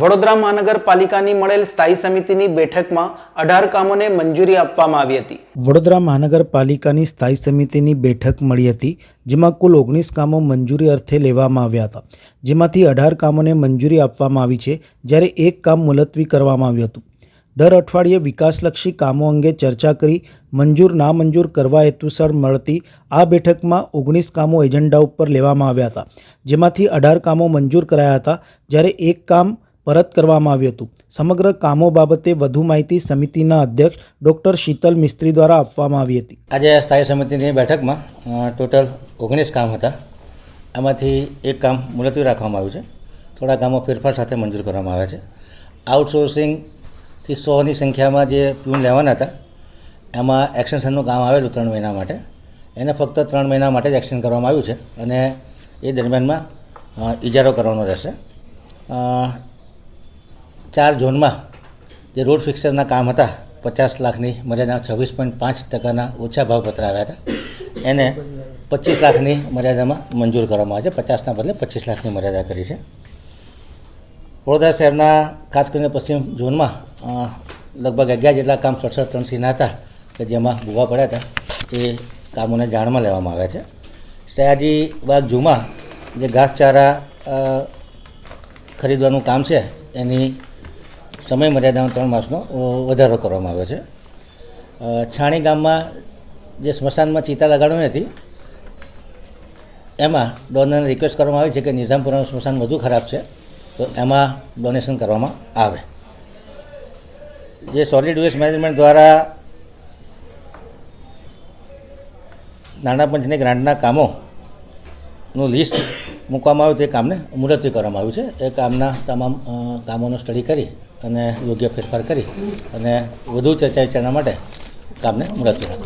વડોદરા મહાનગરપાલિકાની મળેલ સ્થાયી સમિતિની બેઠકમાં અઢાર કામોને મંજૂરી આપવામાં આવી હતી. વડોદરા મહાનગરપાલિકાની સ્થાયી સમિતિની બેઠક મળી હતી, જેમાં કુલ ઓગણીસ કામો મંજૂરી અર્થે લેવામાં આવ્યા હતા. જેમાંથી અઢાર કામોને મંજૂરી આપવામાં આવી છે, જ્યારે એક કામ મુલતવી કરવામાં આવ્યું હતું. દર અઠવાડિયે વિકાસલક્ષી કામો અંગે ચર્ચા કરી મંજૂર નામંજૂર કરવા હેતુસર મળતી આ બેઠકમાં ઓગણીસ કામો એજન્ડા ઉપર લેવામાં આવ્યા હતા. જેમાંથી અઢાર કામો મંજૂર કરાયા હતા, જ્યારે એક કામ પરત કરવામાં આવ્યું હતું. સમગ્ર કામો બાબતે વધુ માહિતી સમિતિના અધ્યક્ષ ડૉક્ટર શીતલ મિસ્ત્રી દ્વારા આપવામાં આવી હતી. આજે સ્થાયી સમિતિની બેઠકમાં ટોટલ ઓગણીસ કામ હતા. આમાંથી એક કામ મુલતવી રાખવામાં આવ્યું છે. થોડા કામો ફેરફાર સાથે મંજૂર કરવામાં આવ્યા છે. આઉટસોર્સિંગથી સોની સંખ્યામાં જે પ્યુન લેવાના હતા, એમાં એક્સટેન્શનનું કામ આવેલું ત્રણ મહિના માટે. એને ફક્ત ત્રણ મહિના માટે જ એક્સટેન્ડ કરવામાં આવ્યું છે અને એ દરમિયાનમાં ઇજારો કરવાનો રહેશે. ચાર ઝોનમાં જે રોડ ફિક્સરના કામ હતા, પચાસ લાખની, મર્યાદા છવ્વીસ પોઈન્ટ પાંચ ટકાના ઓછા ભાવ પત્ર આવ્યા હતા. એને પચીસ લાખની મર્યાદામાં મંજૂર કરવામાં આવે છે. પચાસના બદલે પચીસ લાખની મર્યાદા કરી છે. વડોદરા શહેરના, ખાસ કરીને પશ્ચિમ ઝોનમાં લગભગ અગિયાર જેટલા કામ સડસઠ ત્રણ સીના હતા કે જેમાં ભૂવા પડ્યા હતા એ કામોને જાણમાં લેવામાં આવ્યા છે. સયાજી બાગ ઝૂમાં જે ઘાસચારા ખરીદવાનું કામ છે, એની સમય મર્યાદામાં ત્રણ માસનો વધારો કરવામાં આવ્યો છે. છાણી ગામમાં જે સ્મશાનમાં ચિતા લગાડવાની હતી, એમાં ડોનરને રિક્વેસ્ટ કરવામાં આવી છે કે નિઝામપુરાનું સ્મશાન વધુ ખરાબ છે, તો એમાં ડોનેશન કરવામાં આવે. જે સોલિડ વેસ્ટ મેનેજમેન્ટ દ્વારા નાણાં પંચની ગ્રાન્ટના કામોનું લિસ્ટ મૂકવામાં આવ્યું તે કામને મુલતવી કરવામાં આવ્યું છે. એ કામના તમામ કામોનો સ્ટડી કરી અને યોગ્ય ફેરફાર કરી અને વધુ ચર્ચા વિચારણા માટે કામને મુલતવી રાખવામાં